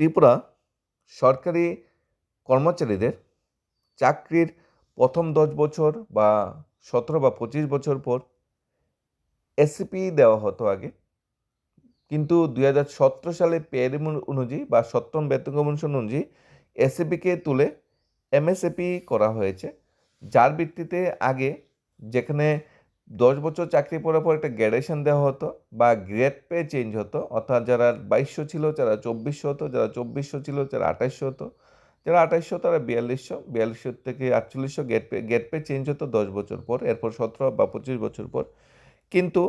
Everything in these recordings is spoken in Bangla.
ত্রিপুরা সরকারি কর্মচারীদের চাকরির প্রথম দশ বছর বা সতেরো বা পঁচিশ বছর পর এসিপি দেওয়া হতো আগে। কিন্তু দুই হাজার সতেরো সালে পেয়ারি অনুযায়ী বা সপ্তম বেতন কমিশন অনুযায়ী এসিপিকে তুলে এমএসএপি করা হয়েছে। যার ভিত্তিতে আগে যেখানে দশ বছর চাকরি পড়ার পর একটা গ্র্যাডুয়েশন দেওয়া হতো বা গ্রেড পে চেঞ্জ হতো, অর্থাৎ যারা বাইশশো ছিল, যারা চব্বিশশো হতো, যারা চব্বিশশো ছিল, যারা আঠাইশশো হতো, যারা আঠাইশশো তারা বিয়াল্লিশশো বিয়াল্লিশশো থেকে আটচল্লিশশো grade pay grade pay change হতো দশ বছর পর, এরপর সতেরো বা পঁচিশ বছর পর। কিন্তু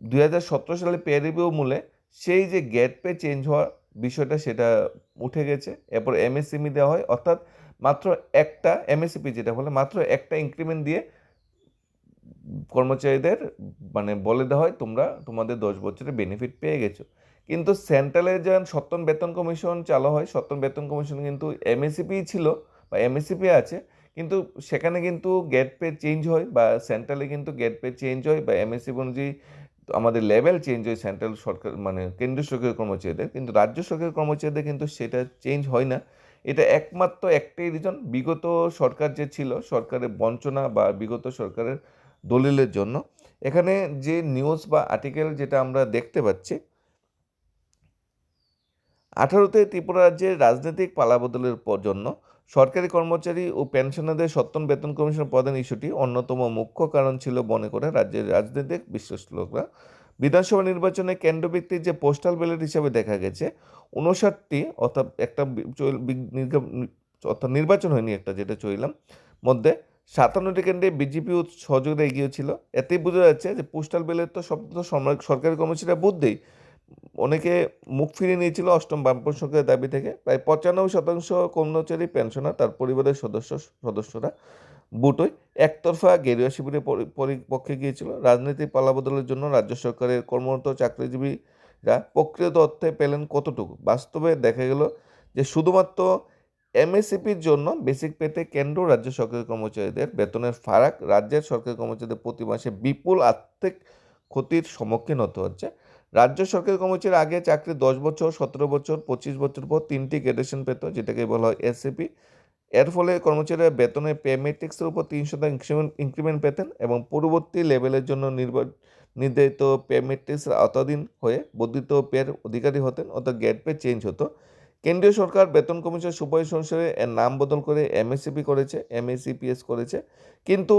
দুই হাজার সতেরো সালে পে রিভিউ মূলে সেই যে গেট পে চেঞ্জ হওয়ার বিষয়টা সেটা উঠে গেছে, এরপর এমএসএমই দেওয়া হয়, অর্থাৎ মাত্র একটা এমএসসিপি যেটা বলে, মাত্র একটা ইনক্রিমেন্ট দিয়ে কর্মচারীদের মানে বলে দেওয়া হয়, তোমরা তোমাদের দশ বছরের বেনিফিট পেয়ে গেছো। কিন্তু সেন্ট্রালে যখন সপ্তম বেতন কমিশন চালু হয় সপ্তম বেতন কমিশন কিন্তু এমএসসিপি ছিল বা এমএসসিপি আছে, কিন্তু সেখানে কিন্তু গেট পে চেঞ্জ হয় বা সেন্ট্রালে কিন্তু গেট পে চেঞ্জ হয় বা এমএসসিপি অনুযায়ী আমাদের লেভেল চেঞ্জ হয় সেন্ট্রাল সরকার মানে কেন্দ্রীয় সরকারের কর্মচারীদের। কিন্তু রাজ্য সরকারের কর্মচারীদের কিন্তু সেটা চেঞ্জ হয় না। এটা একমাত্র একটাই রিজন বিগত সরকার যে ছিল, সরকারের বঞ্চনা বা বিগত সরকারের দলিলের জন্য। এখানে যে নিউজ বা আর্টিকেল যেটা আমরা দেখতে পাচ্ছি, আঠারোতে ত্রিপুরা রাজ্যের রাজনৈতিক পালাবদলের জন্য সরকারি কর্মচারী ও পেনশনারদের সপ্তম বেতন কমিশন প্রদান ইস্যুটি অন্যতম মুখ্য কারণ ছিল মনে করে রাজ্যের রাজনৈতিক বিশ্লেষকরা। বিধানসভা নির্বাচনে কেন্দ্রভিত্তিক যে পোস্টাল ব্যালট হিসাবে দেখা গেছে উনষাটটি অর্থাৎ একটা অর্থাৎ নির্বাচন হয়নি একটা যেটা চললাম মধ্যে সাতান্নটি কেন্দ্রে বিজেপি সহযোগিতা এগিয়েছিল এতেই বোঝা যাচ্ছে যে পোস্টাল ব্যালট তো সব তো সরকারি কর্মচারীরা বুদ্ধেই অনেকে মুখ ফিরিয়ে নিয়েছিল অষ্টম বামপন্থী সরকারের দাবি থেকে। প্রায় পঁচানব্বই শতাংশ কর্মচারী পেনশনার, তার পরিবারের সদস্য, সদস্যরা বুটোয় একতরফা গেরুয়া শিবিরের পক্ষে গিয়েছিল। রাজনৈতিক পালাবদলের জন্য রাজ্য সরকারের কর্মরত চাকরিজীবীরা প্রকৃত অর্থে পেলেন কতটুকু? বাস্তবে দেখা গেল যে শুধুমাত্র এমএসসিপির জন্য বেসিক পেতে কেন্দ্র রাজ্য সরকারি কর্মচারীদের বেতনের ফারাক রাজ্যের সরকারি কর্মচারীদের প্রতি মাসে বিপুল আর্থিক ক্ষতির সম্মুখীন হতে হচ্ছে। রাজ্য সরকারি কর্মচারী আগে চাকরি দশ বছর, সতেরো বছর, পঁচিশ বছর পর তিনটি গ্রেডেশন পেত যেটাকে বলা হয় এসএপি এর ফলে কর্মচারীরা বেতনের পে মেট্রিক্সের উপর তিন শতাংশ ইনক্রিমেন্ট পেতেন এবং পূর্ববর্তী লেভেলের জন্য নির্ভর, নির্ধারিত পে মেট্রিক্স আওতাধীন হয়ে বর্ধিত পের অধিকারী হতেন, অর্থাৎ গেট পে চেঞ্জ হতো। কেন্দ্রীয় সরকার বেতন কমিশন সুপারিশ অনুসারে এর নাম বদল করে এমএসসিপি করেছে এমএসিপিএস করেছে। কিন্তু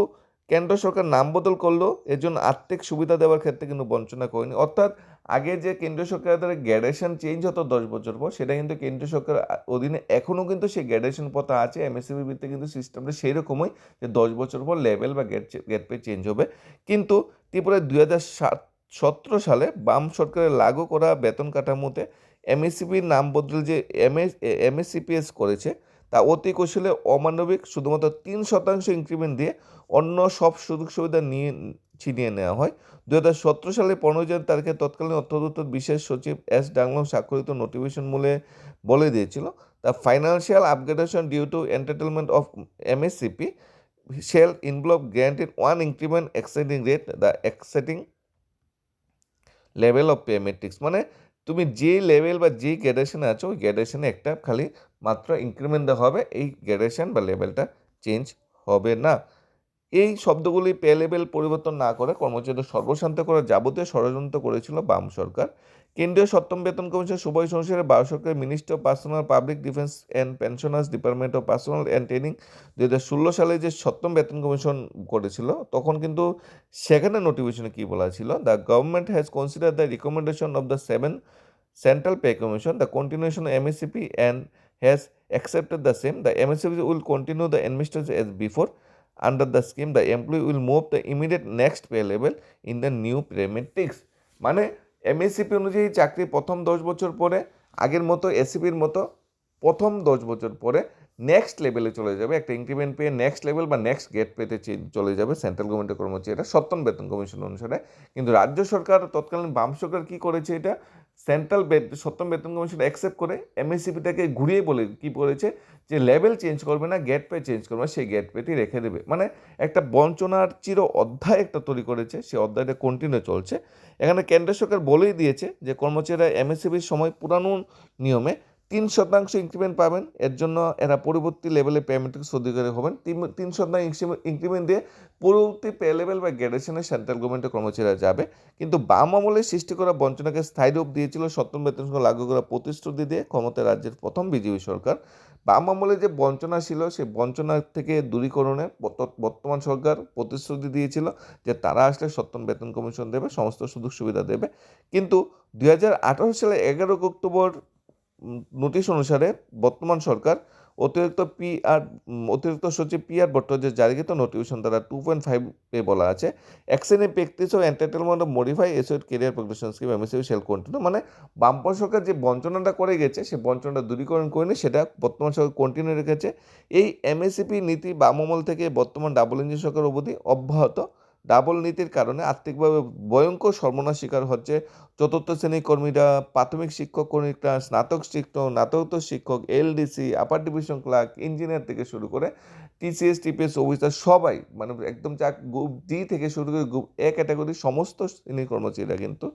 কেন্দ্র সরকার নাম বদল করলেও এর জন্য আর্থিক সুবিধা দেওয়ার ক্ষেত্রে কিন্তু বঞ্চনা করেনি। অর্থাৎ আগে যে কেন্দ্রীয় সরকারের দ্বারা গ্র্যাডুয়েশন চেঞ্জ হতো দশ বছর পর, সেটা কিন্তু কেন্দ্রীয় সরকার অধীনে এখনও কিন্তু সেই গ্র্যাডুয়েশন পথ আছে। এমএসসিবি ভিত্তিতে কিন্তু সিস্টেমটা সেই রকমই যে দশ বছর পর লেভেল বা গেট গেট পে চেঞ্জ হবে। কিন্তু ত্রিপুরায় দুই হাজার সাত, সতেরো সালে বাম সরকারের লাগু করা বেতন কাঠামোতে এমএসসিপির নাম বদলে যে এমএস এমএসসিপিএস করেছে, তা অতি কৌশলে অমানবিক শুধুমাত্র তিন শতাংশ ইনক্রিমেন্ট দিয়ে অন্য সব সুযোগ সুবিধা নিয়ে, ছিনিয়ে নেওয়া হয়। দু হাজার সতেরো সালে পনেরো জন তারিখে তৎকালীন অর্থদপ্তর বিশেষ সচিব এস ডাংলং স্বাক্ষরিত নোটিফিকেশন মূলে বলে দিয়েছিল, the financial upgradation due to entertainment of MSCP shall involve guaranteed one increment exciting rate the exciting level of pay matrix মানে তুমি যে লেভেল বা যে গ্যাডেশনে আছো, ওই গ্যাডেশনে একটা খালি মাত্র ইনক্রিমেন্ট দেওয়া হবে, এই গ্যাডেশন বা লেভেলটা চেঞ্জ হবে না। এই শব্দগুলি পে লেভেল পরিবর্তন না করে কর্মচারীদের সর্বশান্ত করার যাবতীয় ষড়যন্ত্র করেছিল বাম সরকার। কেন্দ্রীয় সপ্তম বেতন কমিশন সুপারিশ অনুসারে ভারত সরকারের ministry of personnel public defence and pensioners department of personnel and training দু হাজার ষোলো সালে যে সপ্তম বেতন কমিশন করেছিল তখন কিন্তু সেখানে নোটিফিকেশনে কী বলা ছিল the government has consider the recommendation of the seven central pay commission the continuation MSCP and has accepted accepted the same, the MSCP will continue the administration as before. Under the scheme, the employee will move the immediate next pay level in the new pay matrix. মানে এমএসসিপি অনুযায়ী চাকরি প্রথম দশ বছর পরে, আগের মতো এসিপির মতো প্রথম দশ বছর পরে নেক্সট লেভেলে চলে যাবে। একটা ইনক্রিমেন্ট পেয়ে নেক্সট লেভেল বা নেক্সট গেট পেতে চলে যাবে সেন্ট্রাল গভর্নমেন্টের কর্মচারীরা সপ্তম বেতন কমিশন অনুসারে। কিন্তু রাজ্য সরকার তৎকালীন বাম সরকার কী করেছে এটা? সেন্ট্রাল সপ্তম বেতন কমিশন অ্যাকসেপ্ট করে এমএসসিপিটাকে ঘুরিয়ে বলে, কি বলেছে? যে লেভেল চেঞ্জ করবে না গেট পে চেঞ্জ করবে সেই গেট পেটি রেখে দেবে। মানে একটা বঞ্চনার চির অধ্যায় একটা তৈরি করেছে, সেই অধ্যায়টা কন্টিনিউ চলছে। এখানে কেন্দ্র সরকার বলেই দিয়েছে যে কর্মচারীরা এমএসসিপির সময় পুরানো নিয়মে তিন শতাংশ ইনক্রিমেন্ট পাবেন। এর জন্য এরা পরবর্তী লেভেলে পেমেন্টের অধিকারী হবেন। তিন তিন শতাংশ ইনক্রিমেন্ট দিয়ে পরবর্তী পে লেভেল বা গ্রেডেশনে সেন্ট্রাল গভর্নমেন্টের কর্মচারীরা যাবে। কিন্তু বাম আমলে সৃষ্টি করা বঞ্চনাকে স্থায়ী রূপ দিয়েছিল সপ্তম বেতন লাগু করা প্রতিশ্রুতি দিয়ে ক্ষমতায় রাজ্যের প্রথম বিজেপি সরকার। বাম আমলে যে বঞ্চনা ছিল, সেই বঞ্চনা থেকে দূরীকরণে বর্তমান সরকার প্রতিশ্রুতি দিয়েছিল যে তারা আসলে সপ্তম বেতন কমিশন দেবে, সমস্ত সুযোগ সুবিধা দেবে। কিন্তু দু হাজার আঠেরো সালে এগারো অক্টোবর নোটিশ অনুসারে বর্তমান সরকার অতিরিক্ত পি আর অতিরিক্ত সচিব পি আর ভট্টাচার্য জারিকৃত নোটিফিকেশন দ্বারা টু পয়েন্ট ফাইভে বলা আছে অ্যাকশনে practice O entertainment of modify assured career progression scheme M MSU shall continue মানে বামপন সরকার যে বঞ্চনাটা করে গেছে, সে বঞ্চনাটা দূরীকরণ করেনি, সেটা বর্তমান সরকার কন্টিনিউ রেখেছে। এই এমএসিপি নীতি বামমল থেকে বর্তমান ডাবল ইঞ্জিন সরকার অবধি অব্যাহত। ডাবল নীতির কারণে আর্থিকভাবে ভয়ঙ্কর সর্বনাশ শিকার হচ্ছে চতুর্থ শ্রেণির কর্মীরা, প্রাথমিক শিক্ষক কর্মীরা, স্নাতক শিক্ষক স্নাতকোত্তর শিক্ষক, LDC upper division clerk engineer থেকে শুরু করে টিসিএস টিপিএস অফিসার সবাই মানে একদম চা গ্রুপ ডি থেকে শুরু করে গ্রুপ এ ক্যাটাগরির সমস্ত শ্রেণির কর্মচারীরা কিন্তু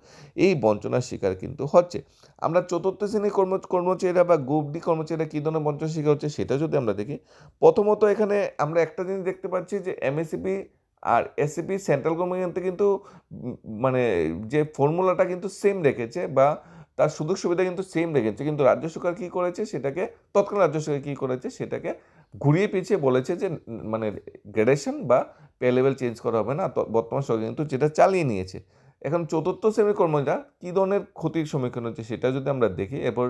এই বঞ্চনার শিকার কিন্তু হচ্ছে। আমরা চতুর্থ শ্রেণির কর্ম, কর্মচারীরা বা গ্রুপ ডি কর্মচারীরা কী ধরনের বঞ্চনার শিকার হচ্ছে সেটা যদি আমরা দেখি, প্রথমত এখানে আমরা একটা জিনিস দেখতে পাচ্ছি যে এমএসিপি আর এসিপি সেন্ট্রাল গভর্নমেন্টে কিন্তু মানে যে ফর্মুলাটা কিন্তু সেম রেখেছে বা তার সুযোগ সুবিধা কিন্তু সেম রেখেছে, কিন্তু রাজ্য সরকার কী করেছে? সেটাকে তৎকালীন রাজ্য সরকার কী করেছে? সেটাকে ঘুরিয়ে পিছিয়ে বলেছে যে মানে গ্রেডেশন বা পে লেভেল চেঞ্জ করা হবে না। বর্তমান সরকার কিন্তু যেটা চালিয়ে নিয়েছে। এখন চতুর্থ শ্রেণির কর্মীরা কী ধরনের ক্ষতির সম্মুখীন হচ্ছে সেটা যদি আমরা দেখি, এরপর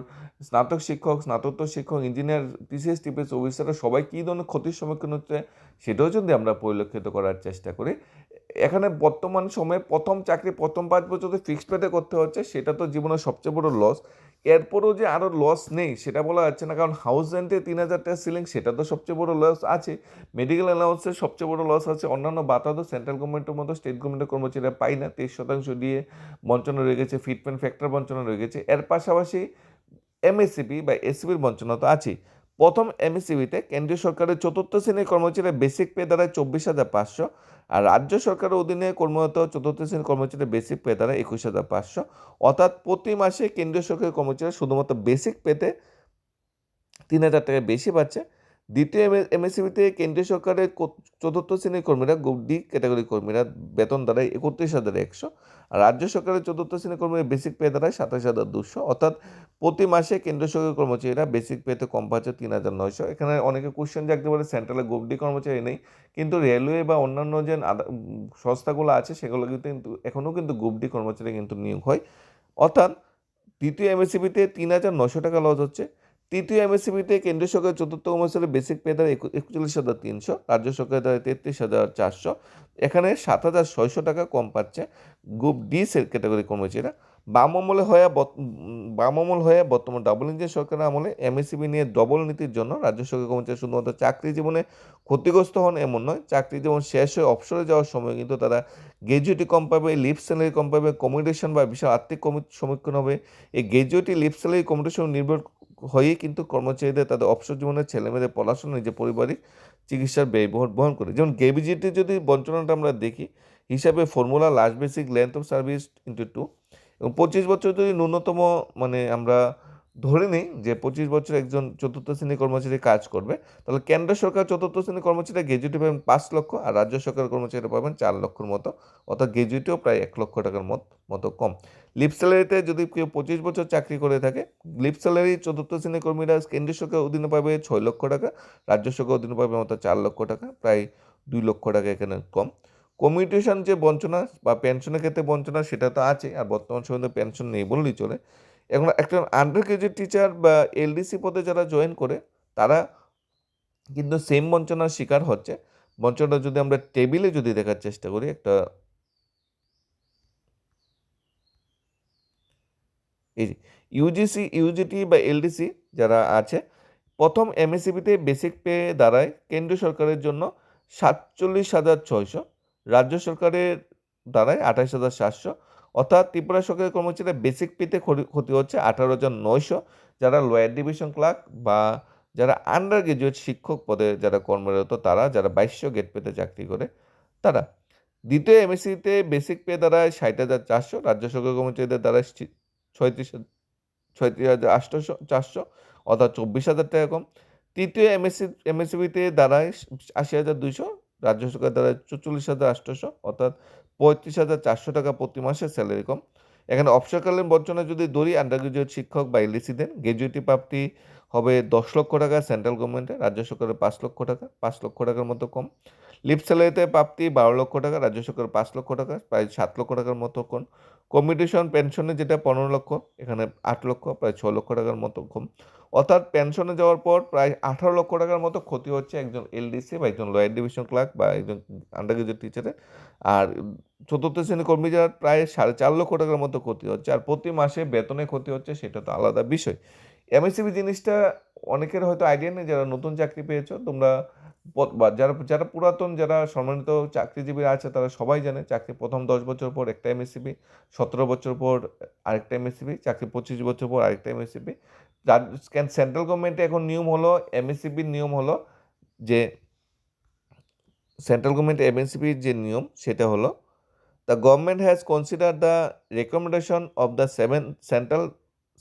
স্নাতক শিক্ষক, স্নাতকোত্তর শিক্ষক ইঞ্জিনিয়ার টিসিএস টিপিএস অফিসাররা সবাই কী ধরনের ক্ষতির সম্মুখীন হচ্ছে সেটাও যদি আমরা পরিলক্ষিত করার চেষ্টা করি এখানে বর্তমান সময়ে প্রথম চাকরি, প্রথম পাঁচ বছর ফিক্সড পেতে করতে হচ্ছে, সেটা তো জীবনের সবচেয়ে বড় লস এরপরও যে আরও লস নেই, সেটা বলা যাচ্ছে না, কারণ হাউস রেন্টে তিন হাজার টাকা সিলিং সেটা তো সবচেয়ে বড় লস আছে। মেডিকেল অ্যালাউন্সের সবচেয়ে বড় লস আছে, অন্যান্য বাতা তো সেন্ট্রাল গভর্নমেন্টের মতো স্টেট গভর্নমেন্টের কর্মচারীরা পাই না। তেইশ শতাংশ দিয়ে বঞ্চনা রয়ে গেছে ফিটমেন্ট ফ্যাক্টর বঞ্চনা রয়ে গেছে। এর পাশাপাশি এমএসসিপি বা এসিবির বঞ্চনা তো আছেই। প্রথম এমএসসিবিতে কেন্দ্রীয় সরকারের চতুর্থ শ্রেণির কর্মচারীরা বেসিক পে দাঁড়ায় চব্বিশ হাজার পাঁচশো আর রাজ্য সরকারের অধীনে কর্মরত চতুর্থ শ্রেণির কর্মচারী বেসিক পে দাঁড়ায় একুশ হাজার পাঁচশো। অর্থাৎ প্রতি মাসে কেন্দ্রীয় সরকারের কর্মচারী শুধুমাত্র বেসিক পেতে তিন হাজার টাকা বেশি পাচ্ছে। দ্বিতীয় এমএসসিবিতে কেন্দ্রীয় সরকারের চতুর্থ শ্রেণির কর্মীরা গ্রুপ ডি ক্যাটাগরি কর্মীরা বেতন দাঁড়ায় একত্রিশ হাজার একশো, আর রাজ্য সরকারের চতুর্থ শ্রেণির কর্মীরা বেসিক পে দাঁড়ায় সাতাশ হাজার দুশো। অর্থাৎ প্রতি মাসে কেন্দ্র সরকারের কর্মচারীরা বেসিক পেতে কম পাচ্ছে তিন হাজার নয়শো। এখানে অনেকে কোশ্চেন জাগতে পারে সেন্ট্রালে ডি কর্মচারী নেই, কিন্তু রেলওয়ে বা অন্যান্য যে সংস্থাগুলো আছে, সেগুলো কিন্তু এখনও কিন্তু গ্রুপ ডি কর্মচারী কিন্তু নিয়োগ হয়। অর্থাৎ, দ্বিতীয় এমএসসিবিতে তিন হাজার নশো টাকা লস হচ্ছে তৃতীয় এমএসসিবিতে কেন্দ্রীয় সরকারের চতুর্থ কর্মচারী বেসিক পে দ্বারা একচল্লিশ হাজার তিনশো, রাজ্য সরকারের দ্বারা তেত্রিশ হাজার চারশো। এখানে সাত হাজার ছয়শো টাকা কম পাচ্ছে গ্রুপ ডি ক্যাটাগরি কর্মচারীরা। বাম আমলে হয়ে বাম আমল হয়ে বর্তমান ডাবল ইঞ্জিন সরকারের আমলে এমএসসিবি নিয়ে ডবল নীতির জন্য রাজ্য সরকার কর্মচারী শুধুমাত্র চাকরি জীবনে ক্ষতিগ্রস্ত হন এমন নয়, চাকরি জীবন শেষ হয়ে অবসরে যাওয়ার সময় কিন্তু তারা গ্র্যাজুয়েটি কম পাবে লিপ স্যালারি কম পাবে কমিউনিকেশন বা বিশাল আর্থিক সম্মুখীন হবে। এই গ্র্যাজুয়েটি লিপ স্যালারি কমিউনিকেশন নির্ভর হয়েই কিন্তু কর্মচারীদের, তাদের অবসর জীবনের ছেলেমেয়েদের পড়াশোনা, নিজের পারিবারিক চিকিৎসার ব্যয়বহর বহন করে। যেমন গেবিজিটি যদি বঞ্চনাটা আমরা দেখি, হিসাবে formula last basic length of service into two এবং পঁচিশ বছর যদি ন্যূনতম মানে আমরা ধরে নিই যে পঁচিশ বছর একজন চতুর্থ শ্রেণির কর্মচারী কাজ করবে, তাহলে কেন্দ্র সরকার চতুর্থ শ্রেণির কর্মচারী গ্র্যাজুয়েটি পাবেন পাঁচ লক্ষ আর রাজ্য সরকার কর্মচারীরা পাবেন চার লক্ষর মতো, অর্থাৎ গ্র্যাজুয়েটিও প্রায় এক লক্ষ টাকার মতো কম। লিপ স্যালারিতে যদি কেউ পঁচিশ বছর চাকরি করে থাকে, লিপ স্যালারি চতুর্থ শ্রেণি কর্মীরা কেন্দ্রীয় সরকার অধীনে পাবে ছয় লক্ষ টাকা, রাজ্য সরকার অধীনে পাবে মতো চার লক্ষ টাকা, প্রায় দুই লক্ষ টাকা এখানে কম। কমিউনিটেশন যে বঞ্চনা বা পেনশনের ক্ষেত্রে বঞ্চনা সেটা তো আছে আর বর্তমান সময়ে পেনশন নেই বললেই চলে। এখন একটা আন্ডার গ্রাজুয়েট টিচার বা এলডিসি পদে যারা জয়েন করে, তারা কিন্তু সেম বঞ্চনার শিকার হচ্ছে। বঞ্চনাটা যদি আমরা টেবিলে যদি দেখার চেষ্টা করি, একটা এই ইউজিসি ইউজিটি বা এলডিসি যারা আছে, প্রথম এমএসিবিতে বেসিক পে দাঁড়ায় কেন্দ্রীয় সরকারের জন্য সাতচল্লিশ হাজার ছয়শো, রাজ্য সরকারের দাঁড়ায় আঠাশ হাজার সাতশো অর্থাৎ ত্রিপুরা সরকারি কর্মচারীরা বেসিক পেতে ক্ষতি হচ্ছে আঠারো হাজার নয়শো। যারা লোয়ার ডিভিশন ক্লার্ক বা যারা আন্ডার গ্রাজুয়েট শিক্ষক পদে যারা কর্মরত, তারা যারা বাইশশো গেট পেতে চাকরি করে, তারা। দ্বিতীয় এমএসসিতে বেসিক পে দাঁড়ায় ষাট হাজার চারশো, রাজ্য সরকারি কর্মচারীদের দ্বারা ছয়ত্রিশ ছয়ত্রিশ হাজার আটশোশো চারশো, অর্থাৎ চব্বিশ হাজার টাকা কম। তৃতীয় এমএসসি এমএসসিবিতে দাঁড়ায় আশি হাজার দুইশো, রাজ্য সরকার দ্বারা চল্লিশ হাজার আটশোশো অর্থাৎ পঁয়ত্রিশ হাজার চারশো টাকা প্রতি মাসে স্যালারি কম। এখানে অবসরকালীন বঞ্চনা যদি ধরি আন্ডার গ্রাজুয়েট শিক্ষক বা এলএসি দেন গ্র্যাজুয়েটি প্রাপ্তি হবে দশ লক্ষ টাকা সেন্ট্রাল গভর্নমেন্টে রাজ্য সরকারের পাঁচ লক্ষ টাকা, পাঁচ লক্ষ টাকার মতো কম। লিপ স্যালারিতে প্রাপ্তি বারো লক্ষ টাকা, রাজ্য সরকারের পাঁচ লক্ষ টাকা, প্রায় সাত লক্ষ টাকার মতো কম। কমিউনিকেশন পেনশনে যেটা পনেরো লক্ষ, এখানে আট লক্ষ, প্রায় ছ লক্ষ টাকার মতো কম অর্থাৎ পেনশনে যাওয়ার পর প্রায় আঠারো লক্ষ টাকার মতো ক্ষতি হচ্ছে একজন এলডিসি বা একজন লয়ার ডিভিশন ক্লার্ক বা একজন আন্ডার গ্রাজুয়েট টিচারের আর চতুর্থ শ্রেণি কর্মী যারা প্রায় সাড়ে চার লক্ষ টাকার মতো ক্ষতি হচ্ছে। আর প্রতি মাসে বেতনে ক্ষতি হচ্ছে, সেটা তো আলাদা বিষয়। এমএসসিবি জিনিসটা অনেকের হয়তো আইডিয়া নেই, যারা নতুন চাকরি পেয়েছ, তোমরা যারা যারা পুরাতন, যারা সম্মানিত চাকরিজীবী আছে, তারা সবাই জানে চাকরি প্রথম দশ বছর পর একটা এমএসসিবি সতেরো বছর পর আরেকটা এমএসসিবি চাকরি পঁচিশ বছর পর আরেকটা এমএসসিবি সেন্ট্রাল গভর্নমেন্টে এখন নিয়ম হলো এমএসসিবির নিয়ম হলো যে, সেন্ট্রাল গভর্নমেন্ট এমএসসিবির যে নিয়ম, সেটা হলো the government has consider the recommendation of the seven central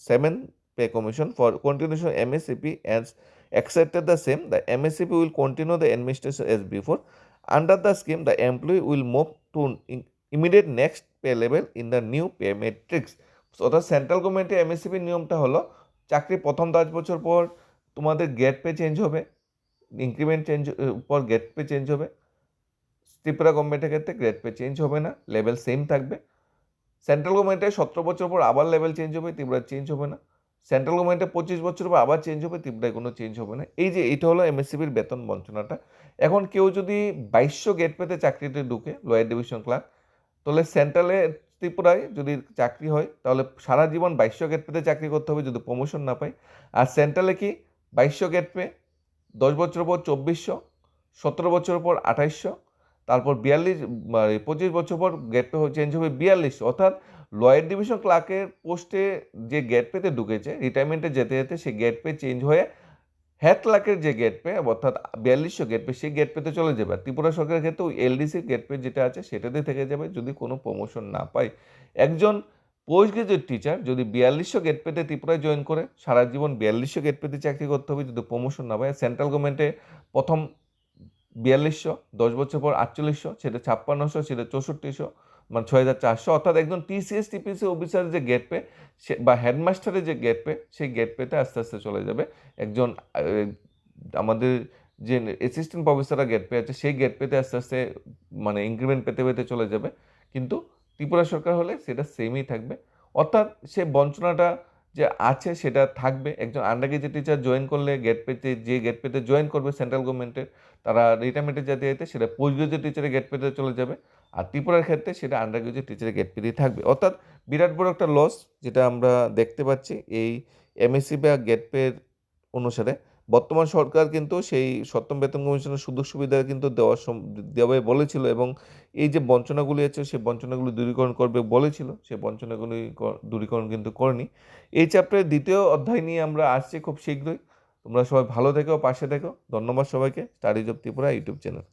seven pay commission for continuation MSCP and accepted the same, the MSCP will continue the administration as before. Under the scheme, the employee will move to immediate next pay level in the new pay matrix. অর্থাৎ সেন্ট্রাল গভর্নমেন্টের এমএসসিপির নিয়মটা হলো চাকরি প্রথম দশ বছর পর তোমাদের গেট পে চেঞ্জ হবে ইনক্রিমেন্ট চেঞ্জ পর গেট পে চেঞ্জ হবে ত্রিপুরা গভর্নমেন্টের ক্ষেত্রে গ্রেড পে চেঞ্জ হবে না লেভেল সেম থাকবে সেন্ট্রাল গভর্নমেন্টের সতেরো বছর পর আবার লেভেল চেঞ্জ হবে ত্রিপুরা চেঞ্জ হবে না সেন্ট্রাল গভর্নমেন্টে পঁচিশ বছর পর আবার চেঞ্জ হবে, ত্রিপুরায় কোনো চেঞ্জ হবে না। এই যে, এটা হলো এমএসসিবির বেতন বঞ্চনাটা। এখন কেউ যদি বাইশশো গেট পেতে চাকরিতে ঢুকে লোয়ার ডিভিশন ক্লার্ক তাহলে সেন্ট্রালে ত্রিপুরায় যদি চাকরি হয়, তাহলে সারা জীবন বাইশশো গেট পেতে চাকরি করতে হবে যদি প্রমোশন না পায়। আর সেন্ট্রালে কি বাইশশো গেট পে দশ বছর পর চব্বিশশো, সতেরো বছর পর আঠাইশশো, তারপর বিয়াল্লিশ পঁচিশ বছর পর গেট পে চেঞ্জ হবে বিয়াল্লিশ অর্থাৎ লয়ার ডিভিশন ক্লার্কের পোস্টে যে গেট পেতে ঢুকেছে রিটায়ারমেন্টে যেতে যেতে সেই গেট পে চেঞ্জ হয়ে হেড ক্লার্কের যে গেট পে, অর্থাৎ বিয়াল্লিশশো গেট পে, সেই গেট পেতে চলে যাবে। ত্রিপুরা সরকারের ক্ষেত্রে ওই এলডিসির গেট পে যেটা আছে সেটাতে থেকে যাবে যদি কোনো প্রমোশন না পায়। একজন পোস্ট গ্রাজুয়েট টিচার যদি বিয়াল্লিশশো গেট পেতে ত্রিপুরায় জয়েন করে, সারা জীবন বিয়াল্লিশশো গেট পেতে চাকরি করতে হবে যদি প্রমোশন না পায় সেন্ট্রাল গভর্নমেন্টে প্রথম বিয়াল্লিশশো, দশ বছর পর আটচল্লিশশো, সেটা ছাপ্পান্নশো, সেটা চৌষট্টিশো মানে ছয় হাজার চারশো, অর্থাৎ একজন টিসিএস টিপিসি অফিসার যে গেট পে সে বা হেডমাস্টারের যে গেট পে সেই গেট পেতে আস্তে আস্তে চলে যাবে। একজন আমাদের যে অ্যাসিস্ট্যান্ট প্রফেসররা গেট পে আছে, সেই গেট পেতে আস্তে আস্তে মানে ইনক্রিমেন্ট পেতে পেতে চলে যাবে। কিন্তু ত্রিপুরা সরকার হলে সেটা সেমই থাকবে। অর্থাৎ সে বঞ্চনাটা যে আছে সেটা থাকবে। একজন আন্ডার গ্রেজুয়েট টিচার জয়েন করলে গেট পেতে যে গেট পেতে জয়েন করবে সেন্ট্রাল গভর্নমেন্টের তারা রিটায়ারমেন্টে যাতে যেতে সেটা পোস্ট গ্রাজুয়েট টিচারের গেট পেতে চলে যাবে। আর ত্রিপুরার ক্ষেত্রে সেটা আন্ডার গ্রাজুয়েট টিচারের গেট পেতেই থাকবে। অর্থাৎ বিরাট বড় একটা লস যেটা আমরা দেখতে পাচ্ছি এই এমএসসি বা গেট পের অনুসারে। বর্তমান সরকার কিন্তু সেই সপ্তম বেতন কমিশনের সুযোগ সুবিধা কিন্তু দেওয়ার দেওয়া বলেছিল এবং এই যে বঞ্চনাগুলি আছে সেই বঞ্চনাগুলি দূরীকরণ করবে বলেছিল সেই বঞ্চনাগুলি দূরীকরণ কিন্তু করেনি। এই চ্যাপ্টারের দ্বিতীয় অধ্যায় নিয়ে আমরা আসছি খুব শীঘ্রই। তোমরা সবাই ভালো থেকো, পাশে থেকো। ধন্যবাদ সবাইকে। Studies of Tripura YouTube channel.